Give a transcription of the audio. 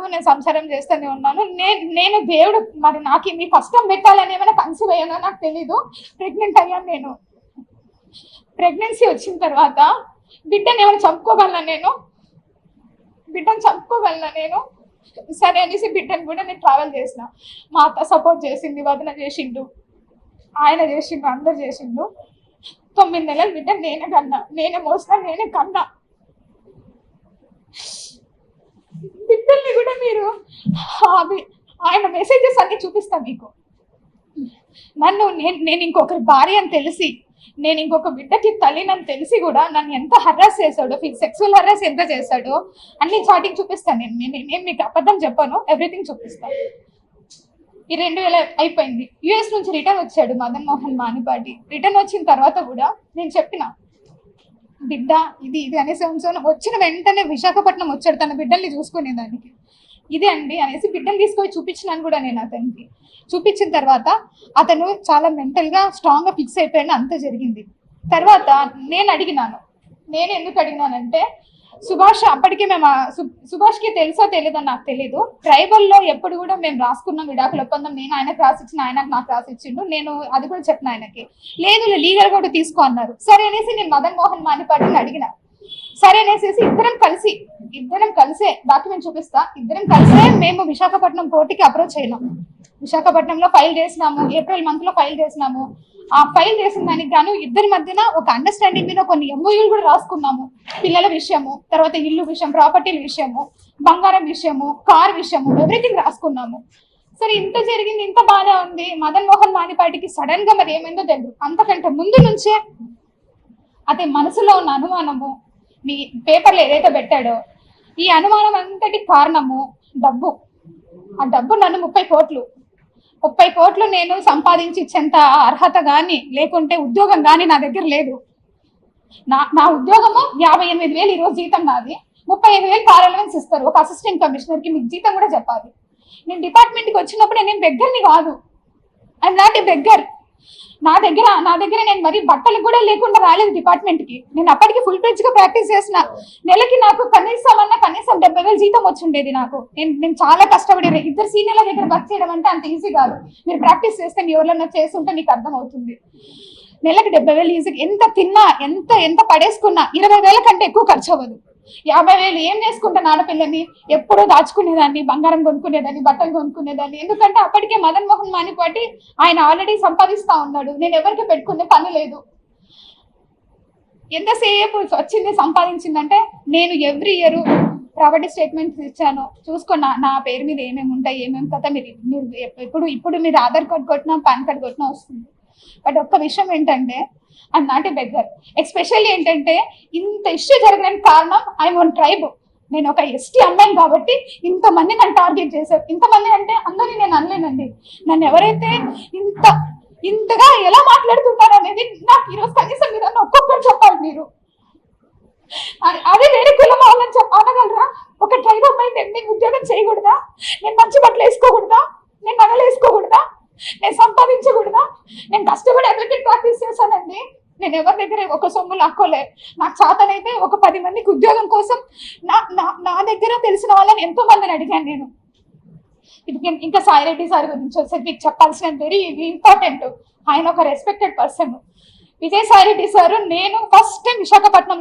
ఉన్నాను నేను సంసారం చేస్తూనే ఉన్నాను. నేను నేను దేవుడు మరి నాకు మీ కష్టం పెట్టాలని ఏమైనా కన్సీవ్ అయ్యానో నాకు తెలీదు. ప్రెగ్నెంట్ అయ్యాను నేను. ప్రెగ్నెన్సీ వచ్చిన తర్వాత బిడ్డని ఏమైనా చంపుకోగలనా నేను? బిడ్డను చంపుకోగలనా నేను? సరే అనేసి బిడ్డను కూడా నేను ట్రావెల్ చేసిన. మా అత్త సపోర్ట్ చేసింది వదన చేసిండు. ఆయన చేసిండు అందరు చేసిండు. తొమ్మిది నెలలు బిడ్డ నేనే కన్నా నేనే మోసిన నేనే కన్నా. మీరు? అవి ఆయన మెసేజెస్ అన్ని చూపిస్తాను మీకు. నన్ను నేను నేను ఇంకొకరి భార్య అని తెలిసి నేను ఇంకొక బిడ్డకి తల్లినని తెలిసి కూడా నన్ను ఎంత హర్రాస్ చేశాడో సెక్సువల్ హర్రాస్ ఎంత చేశాడో అన్ని చాటింగ్ చూపిస్తాను నేను. నేను నేను మీకు అబద్ధం చెప్పాను ఎవ్రీథింగ్ చూపిస్తాను ఈ రెండు వేల అయిపోయింది. యుఎస్ నుంచి రిటర్న్ వచ్చాడు మదన్ మోహన్ మానిపాటి. రిటర్న్ వచ్చిన తర్వాత కూడా నేను చెప్పిన బిడ్డ ఇది ఇది అనేసి ఉంచాను వచ్చిన వెంటనే విశాఖపట్నం వచ్చాడు తన బిడ్డల్ని చూసుకునే దానికి ఇదే అండి అనేసి బిడ్డను తీసుకొని చూపించినాను కూడా నేను అతనికి. చూపించిన తర్వాత అతను చాలా మెంటల్గా స్ట్రాంగ్గా ఫిక్స్ అయిపోయాను అంత జరిగింది. తర్వాత నేను అడిగినాను నేను ఎందుకు అడిగినానంటే సుభాష్ అప్పటికే మేము సుభాష్కి తెలుసో తెలియదో నాకు తెలీదు. ట్రైబల్లో ఎప్పుడు కూడా మేము రాసుకున్నాం విడాకుల ఒప్పందం. నేను ఆయనకు రాసిచ్చిన ఆయనకు నాకు రాసిచ్చిండు నేను అది కూడా చెప్పిన ఆయనకి. లేదు లీగల్ కూడా తీసుకో అన్నారు. సరే అనేసి నేను మదన్ మోహన్ మానిపాటిని అడిగిన. సరే అనేసి ఇద్దరం కలిసి ఇద్దరం కలిసే డాక్యుమెంట్ చూపిస్తా. ఇద్దరం కలిసే మేము విశాఖపట్నం కోర్టుకి అప్రోచ్ అయినాం. విశాఖపట్నంలో ఫైల్ చేసినాము ఏప్రిల్ మంత్లో ఫైల్ చేసినాము. ఆ ఫైల్ చేసిన దానికి గాను ఇద్దరి మధ్యన ఒక అండర్స్టాండింగ్ మీద కొన్ని ఎంఓయూలు కూడా రాసుకున్నాము. పిల్లల విషయము తర్వాత ఇల్లు విషయం ప్రాపర్టీల విషయము బంగారం విషయము కార్ విషయము ఎవ్రీథింగ్ రాసుకున్నాము. సరే ఇంత జరిగింది ఇంత బాగానే ఉంది. మదన్ మోహన్ మానిపాటికి సడన్గా మరి ఏమైందో తెలియదు అంతకంటే ముందు నుంచే అతని మనసులో ఉన్న అనుమానము మీ పేపర్లో ఏదైతే పెట్టాడో ఈ అనుమానం అంతటి కారణము డబ్బు. ఆ డబ్బు నన్ను ముప్పై కోట్లు. ముప్పై కోట్లు నేను సంపాదించి ఇచ్చేంత అర్హత కానీ లేకుంటే ఉద్యోగం కానీ నా దగ్గర లేదు. నా నా ఉద్యోగము యాభై ఎనిమిది వేలు ఈరోజు జీతం నాది. ముప్పై ఐదు వేలు కార్ అలవెన్స్ ఇస్తారు. ఒక అసిస్టెంట్ కమిషనర్కి మీకు జీతం కూడా చెప్పాలి. నేను డిపార్ట్మెంట్కి వచ్చినప్పుడు నేను బెగ్గర్ని కాదు. ఐఎమ్ నాట్ ఏ బెగ్గర్ నా దగ్గర నా దగ్గర నేను మరి బట్టలు కూడా లేకుండా రాలేదు డిపార్ట్మెంట్కి. నేను అప్పటికి ఫుల్ ప్లేజ్గా ప్రాక్టీస్ చేసిన. నెలకి నాకు కనీసం అన్న కనీసం డెబ్బై వేలు జీతం వచ్చిండేది నాకు. నేను నేను చాలా కష్టపడి ఇద్దరు సీనియర్ల దగ్గర వర్క్ చేయడం అంటే అంత ఈజీ కాదు. మీరు ప్రాక్టీస్ చేస్తే మీ ఎవరైనా చేస్తుంటే నీకు అర్థం అవుతుంది నెలకు డెబ్బై వేలు ఈజీ ఎంత తిన్నా ఎంత ఎంత పడేసుకున్నా ఇరవై వేల కంటే ఎక్కువ ఖర్చు అవ్వదు. యాభై వేలు ఏం చేసుకుంటాను ఆడపిల్లని? ఎప్పుడో దాచుకునేదాన్ని బంగారం కొనుక్కునేదాన్ని బట్టలు కొనుక్కునేదాన్ని. ఎందుకంటే అప్పటికే మదన్ మోహన్ మానిపాటి ఆయన ఆల్రెడీ సంపాదిస్తా ఉన్నాడు. నేను ఎవరికి పెట్టుకునే పని లేదు. ఎంతసేపు వచ్చింది సంపాదించిందంటే నేను ఎవ్రీ ఇయర్ ప్రాపర్టీ స్టేట్మెంట్స్ ఇచ్చాను. చూసుకోండి నా పేరు మీద ఏమేమి ఉంటాయి ఏమేమి కథ మీరు మీరు ఇప్పుడు ఇప్పుడు మీరు ఆధార్ కార్డ్ కొట్టినా పాన్ కార్డ్ కొట్టినా వస్తుంది. బట్ ఒక్క విషయం ఏంటంటే I'm not a beggar especially ఏంటంటే ఇంత ఇష్యూ జరగడానికి కారణం ఐఎమ్ వన్ ట్రైబ్ నేను ఒక ఎస్టీ అమ్మాయిని కాబట్టి ఇంతమంది నన్ను టార్గెట్ చేశారు. ఇంతమంది అంటే అందరినీ నేను అనలేనండి. నన్ను ఎవరైతే ఇంత ఇంతగా ఎలా మాట్లాడుతున్నారు అనేది నాకు ఈరోజు కనీసం మీరు అన్న ఒక్కొక్కరు చెప్పాలి మీరు. అదే- వేరే కులం వాళ్ళని చెప్ప అనగలరా? ఒక ట్రైబ్ అమ్మాయి నేను ఉద్యోగం చేయకూడదా? నేను మంచి బట్టలు వేసుకోకూడదా? నేను సంపాదించకూడదా? నేను కష్టపడి అడ్వకేట్ ప్రాక్టీస్ చేశానండి. నేను ఎవరి దగ్గర ఒక సొమ్ము లాక్కోలే. నాకు చేతనైతే ఒక పది మందికి ఉద్యోగం కోసం నా నా నా దగ్గర తెలిసిన వాళ్ళని ఎంతో మందిని అడిగాను నేను. ఇది ఇంకా సాయి రెడ్డి సార్ గురించి వచ్చేసి మీకు చెప్పాల్సిన వెరీ ఇంపార్టెంట్ ఆయన ఒక respected person Vijayasai Reddy sir నేను ఫస్ట్ టైం విశాఖపట్నంలో